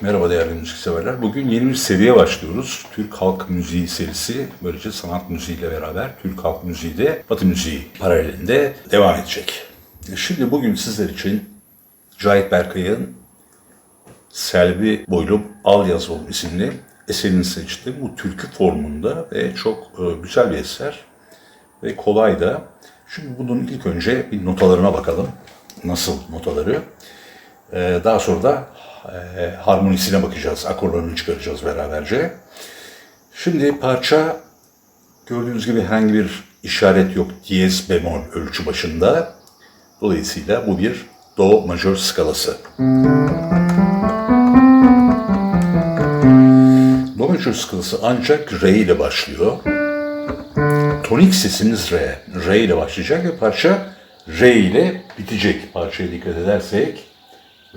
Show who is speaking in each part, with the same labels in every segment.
Speaker 1: Merhaba değerli müzikseverler. Bugün yeni bir seriye başlıyoruz. Türk Halk Müziği serisi. Böylece sanat müziğiyle beraber Türk Halk Müziği de Batı Müziği paralelinde devam edecek. Şimdi bugün sizler için Cahit Berkay'ın Selvi Boylum Al Yazol isimli eserini seçtim. Bu türkü formunda ve çok e, güzel bir eser ve kolay da. Şimdi bunun ilk önce bir notalarına bakalım. Nasıl notaları? Ee, daha sonra da e, harmonisine bakacağız. Akorlarını çıkaracağız beraberce. Şimdi parça gördüğünüz gibi herhangi bir işaret yok. Diyez bemol ölçü başında. Dolayısıyla bu bir do majör skalası. Do majör skalası ancak re ile başlıyor. Tonik sesimiz re. Re ile başlayacak ve parça re ile bitecek. Parçaya dikkat edersek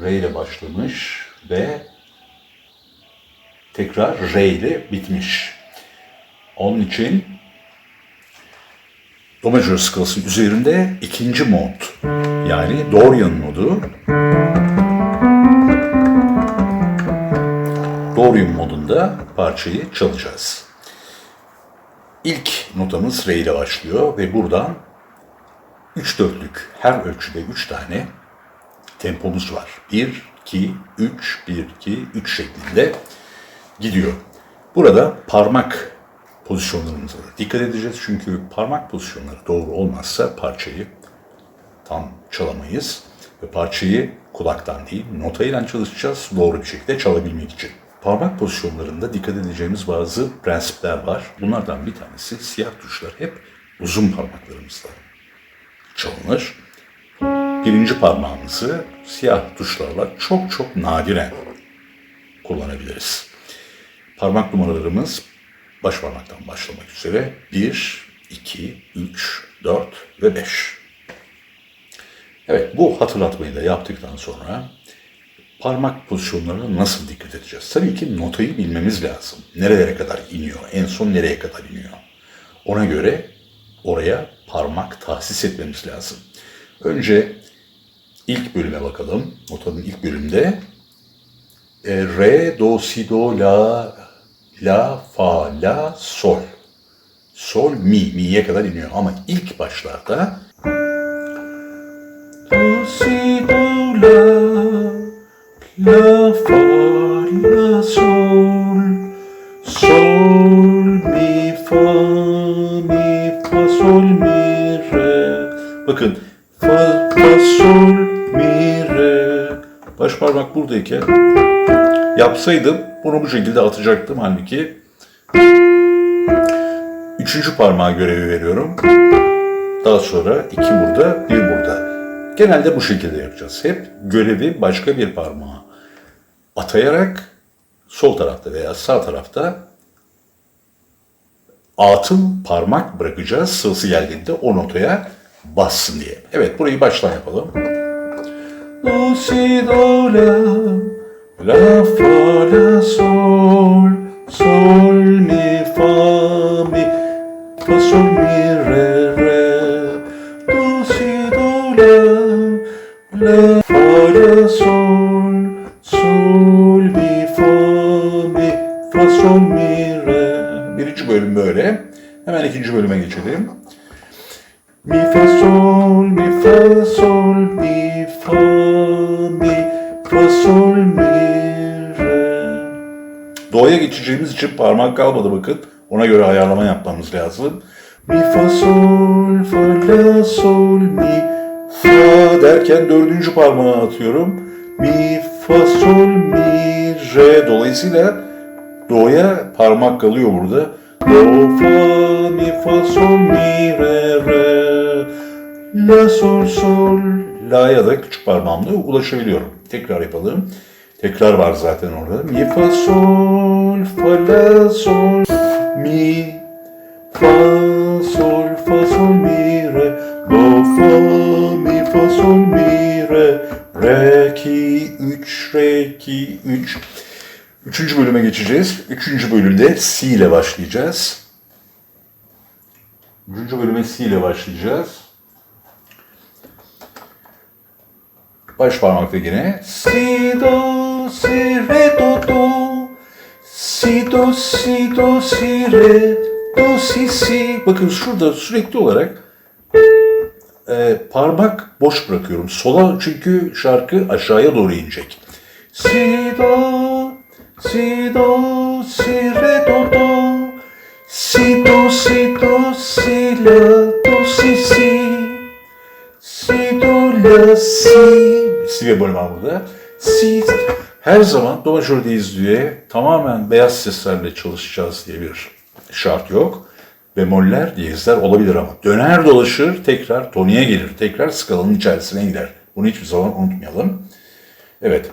Speaker 1: re ile başlamış ve tekrar re ile bitmiş. Onun için Do majör skalasının üzerinde ikinci mod yani Dorian modu Dorian modunda parçayı çalacağız. İlk notamız re ile başlıyor ve buradan 3 dörtlük her ölçüde 3 tane tempomuz var. 1, 2, 3, 1, 2, 3 şeklinde gidiyor. Burada parmak pozisyonlarımıza da dikkat edeceğiz. Çünkü parmak pozisyonları doğru olmazsa parçayı tam çalamayız. Ve parçayı kulaktan değil notayla çalışacağız doğru bir şekilde çalabilmek için. Parmak pozisyonlarında dikkat edeceğimiz bazı prensipler var. Bunlardan bir tanesi siyah tuşlar hep uzun parmaklarımızla çalınır birinci parmağımızı siyah tuşlarla çok çok nadiren kullanabiliriz. Parmak numaralarımız baş parmaktan başlamak üzere 1, 2, 3, 4 ve 5. Evet bu hatırlatmayı da yaptıktan sonra parmak pozisyonlarına nasıl dikkat edeceğiz? Tabii ki notayı bilmemiz lazım. Nerelere kadar iniyor, en son nereye kadar iniyor. Ona göre oraya parmak tahsis etmemiz lazım. Önce ilk bölüme bakalım. Notanın ilk bölümde e, re, do, si, do, la, la, fa, la, sol. Sol, mi, mi'ye kadar iniyor. Ama ilk başlarda do, si, do, la, la, buradayken yapsaydım bunu bu şekilde atacaktım halbuki. Üçüncü parmağa görevi veriyorum. Daha sonra iki burada, bir burada. Genelde bu şekilde yapacağız. Hep görevi başka bir parmağa atayarak sol tarafta veya sağ tarafta atım parmak bırakacağız sırası geldiğinde o notaya bassın diye. Evet burayı baştan yapalım. Si, do, la, la, fa, la, sol, sol, mi, fa, mi, fa, sol, mi, re, re. Do, si, do, la, la, fa, la, sol, sol, mi, fa, mi, fa, sol, mi, re. Birinci bölüm böyle. Hemen ikinci bölüme geçelim. Mi fa sol, mi fa sol, mi Do'ya geçeceğimiz için parmak kalmadı bakın. Ona göre ayarlama yapmamız lazım. Mi fa sol, fa la sol, mi fa derken dördüncü parmağı atıyorum. Mi fa sol, mi re. Dolayısıyla Do'ya parmak kalıyor burada. Do, fa, mi, fa, sol, mi, re, re. La, sol, sol. La'ya da küçük parmağımla ulaşabiliyorum. Tekrar yapalım. Tekrar var zaten orada. Mi, fa, sol, fa, la, sol, mi, fa, sol, fa, sol, mi, re. Do, fa, mi, fa, sol, mi, re. Re, ki, üç, re, ki, üç. Üçüncü bölüme geçeceğiz. Üçüncü bölümde Si ile başlayacağız. Üçüncü bölüme Si ile başlayacağız. Baş parmakta yine Si, Do, si, re, do, do. Si, do, si, do, si, re, do, si, si. Bakın şurada sürekli olarak e, parmak boş bırakıyorum. Sola çünkü şarkı aşağıya doğru inecek. Si, do, si, do, si, re, do, do. Si, do, si, do, si, la, do, si, si. Si, do, la, si. Var burada. Si. Her zaman do majördeyiz diye tamamen beyaz seslerle çalışacağız diye bir şart yok. Bemoller, diyezler olabilir ama döner dolaşır tekrar toniğe gelir. Tekrar skalanın içerisine gider. Bunu hiçbir zaman unutmayalım. Evet.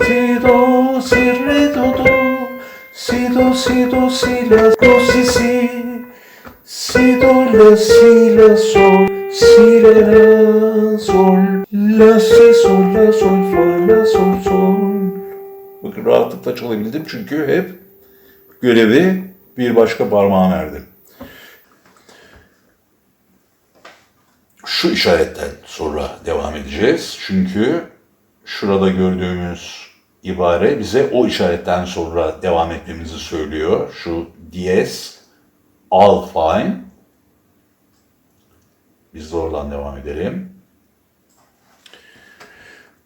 Speaker 1: Si, do, si, re, do, do. Si, do, si, do, si, la, do, si, si. Si, do, la, si, la, sol. Si, la, la, sol. La, si, sol, la, sol, fa, la, sol, sol. Bakın rahatlıkla çalabildim çünkü hep görevi bir başka parmağa verdim. Şu işaretten sonra devam edeceğiz. Çünkü şurada gördüğümüz ibare bize o işaretten sonra devam etmemizi söylüyor. Şu diyez, al fine. Biz oradan devam edelim.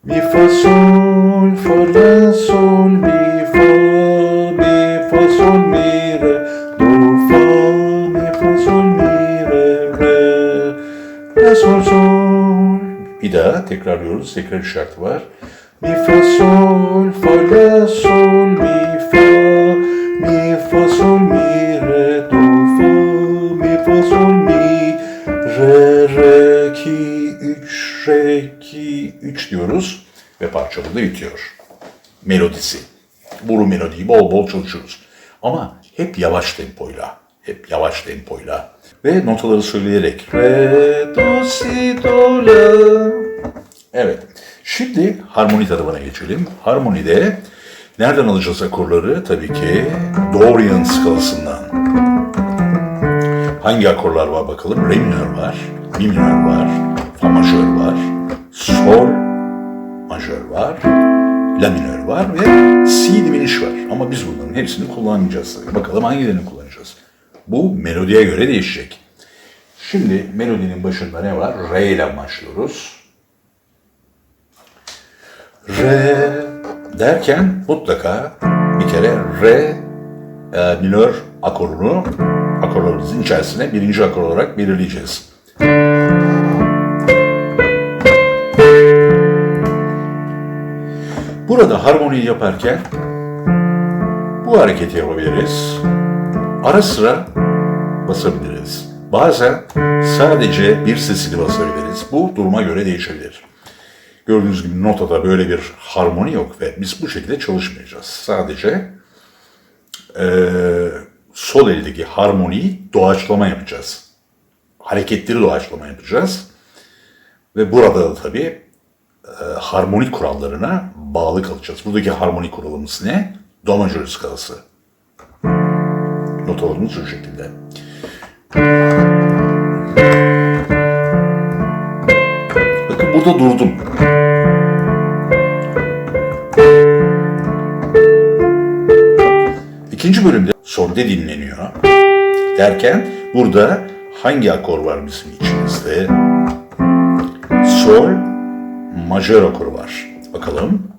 Speaker 1: Mi fa sol fa la sol mi fa mi fa sol mi re do fa mi fa sol mi re re la sol sol. Bir daha tekrarlıyoruz. Tekrar işareti var. Mi fa sol fa 3 re ki 3 diyoruz ve parça burada bitiyor. Melodisi. Bu melodiyi bol bol çalışıyoruz. Ama hep yavaş tempoyla. Hep yavaş tempoyla. Ve notaları söyleyerek. Re, do, si, do, la. Evet. Şimdi harmoni tadımına geçelim. Harmonide nereden alacağız akorları? Tabii ki Dorian skalasından. Hangi akorlar var bakalım? Re minör var, mi minör var, fa majör var, sol majör var, la minör var ve si diminuş var. Ama biz bunların hepsini kullanmayacağız. Bakalım hangilerini kullanacağız? Bu melodiye göre değişecek. Şimdi melodinin başında ne var? Re ile başlıyoruz. Re derken mutlaka bir kere re e, minör akorunu akorlarımızın içerisine birinci akor olarak belirleyeceğiz. Burada harmoniyi yaparken bu hareketi yapabiliriz. Ara sıra basabiliriz. Bazen sadece bir sesini basabiliriz. Bu duruma göre değişebilir. Gördüğünüz gibi notada böyle bir harmoni yok ve biz bu şekilde çalışmayacağız. Sadece eee, sol eldeki harmoniyi doğaçlama yapacağız. Hareketleri doğaçlama yapacağız. Ve burada da tabii e, harmonik kurallarına bağlı kalacağız. Buradaki harmonik kuralımız ne? Do majör skalası. Notalarımız şu şekilde. Bakın burada durdum. İkinci bölümde solde dinleniyor. Derken burada hangi akor var bizim içimizde? Sol, majör akoru var. Bakalım.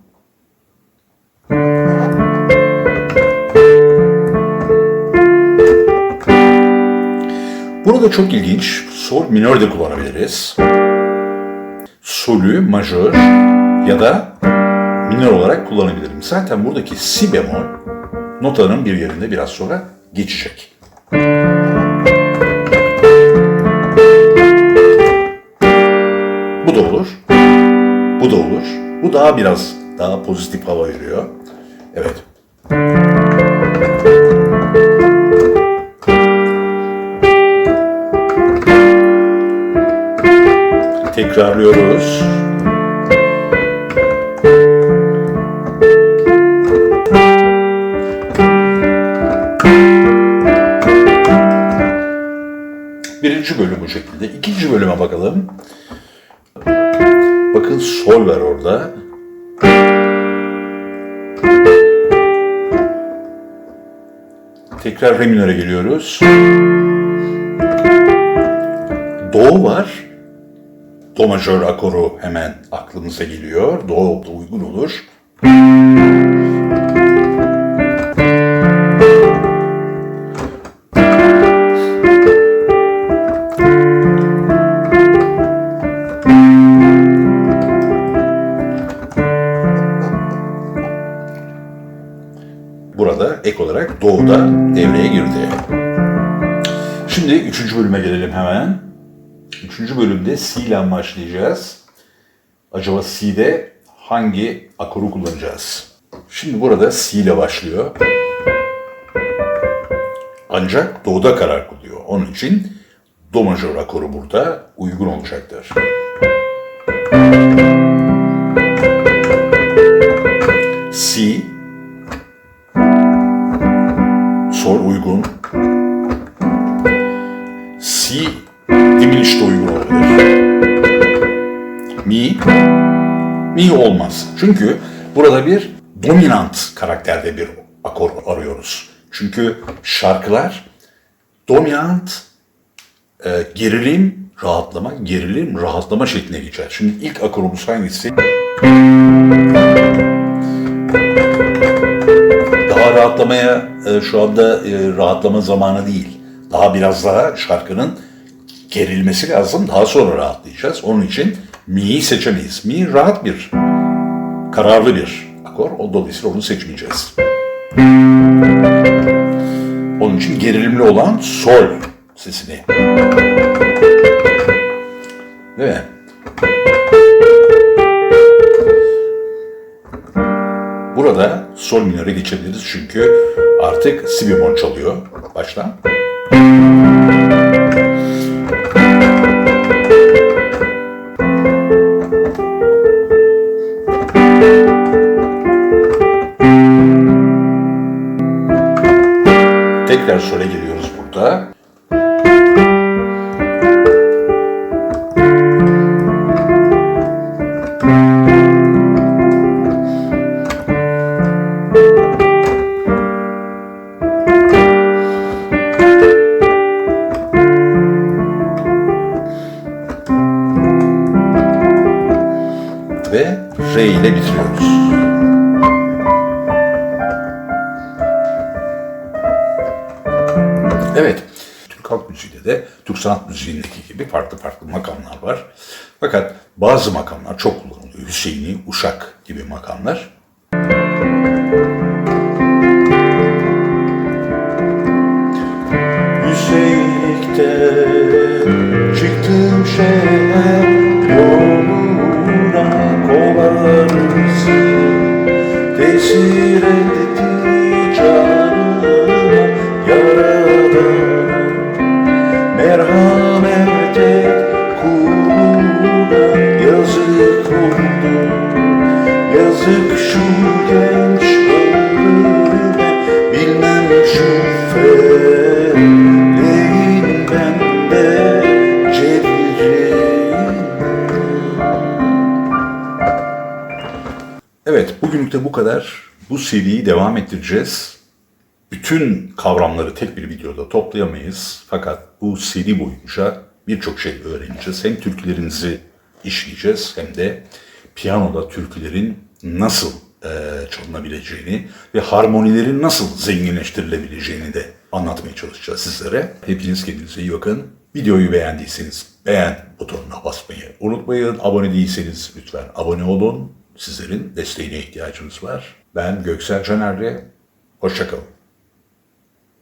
Speaker 1: Burada çok ilginç. Sol minör de kullanabiliriz. Solü majör ya da minör olarak kullanabilirim. Zaten buradaki si bemol notanın bir yerinde biraz sonra geçecek. Bu da olur. Bu da olur. Bu daha biraz daha pozitif hava veriyor. Evet. tekrarlıyoruz. Birinci bölüm bu şekilde. İkinci bölüme bakalım. Bakın sol var orada. Tekrar re minöre geliyoruz. Do var. Do majör akoru hemen aklımıza geliyor. Do da uygun olur. Burada ek olarak Do da devreye girdi. Şimdi üçüncü bölüme gelelim hemen. Üçüncü bölümde C ile başlayacağız. Acaba C'de hangi akoru kullanacağız? Şimdi burada C ile başlıyor. Ancak Do'da karar kılıyor. Onun için Do majör akoru burada uygun olacaktır. C diminished uygun olabilir. Mi, mi olmaz. Çünkü burada bir dominant karakterde bir akor arıyoruz. Çünkü şarkılar dominant e, gerilim, rahatlama, gerilim, rahatlama şekline geçer. Şimdi ilk akorumuz hangisi? Daha rahatlamaya e, şu anda e, rahatlama zamanı değil. Daha biraz daha şarkının gerilmesi lazım. Daha sonra rahatlayacağız. Onun için mi'yi seçemeyiz. Mi rahat bir, kararlı bir akor. O dolayısıyla onu seçmeyeceğiz. Onun için gerilimli olan sol sesini. Değil mi? Burada sol minöre geçebiliriz çünkü artık si bemol çalıyor baştan. Tekrar sole geliyoruz burada. ve re ile bitiriyoruz. Sanat müziğindeki gibi farklı farklı makamlar var. Fakat bazı makamlar çok kullanılıyor. Hüseyini, Uşak gibi makamlar. Hüseyinlikte oldu yazık şu genç ömrüme bilmem şu feleğin bende Evet, bugünlük de bu kadar. Bu seriyi devam ettireceğiz. Bütün kavramları tek bir videoda toplayamayız. Fakat bu seri boyunca birçok şey öğreneceğiz. Hem türkülerinizi işleyeceğiz hem de piyanoda türkülerin nasıl e, çalınabileceğini ve harmonilerin nasıl zenginleştirilebileceğini de anlatmaya çalışacağız sizlere. Hepiniz kendinize iyi bakın. Videoyu beğendiyseniz beğen butonuna basmayı unutmayın. Abone değilseniz lütfen abone olun. Sizlerin desteğine ihtiyacımız var. Ben Göksel Caner'le. Hoşçakalın.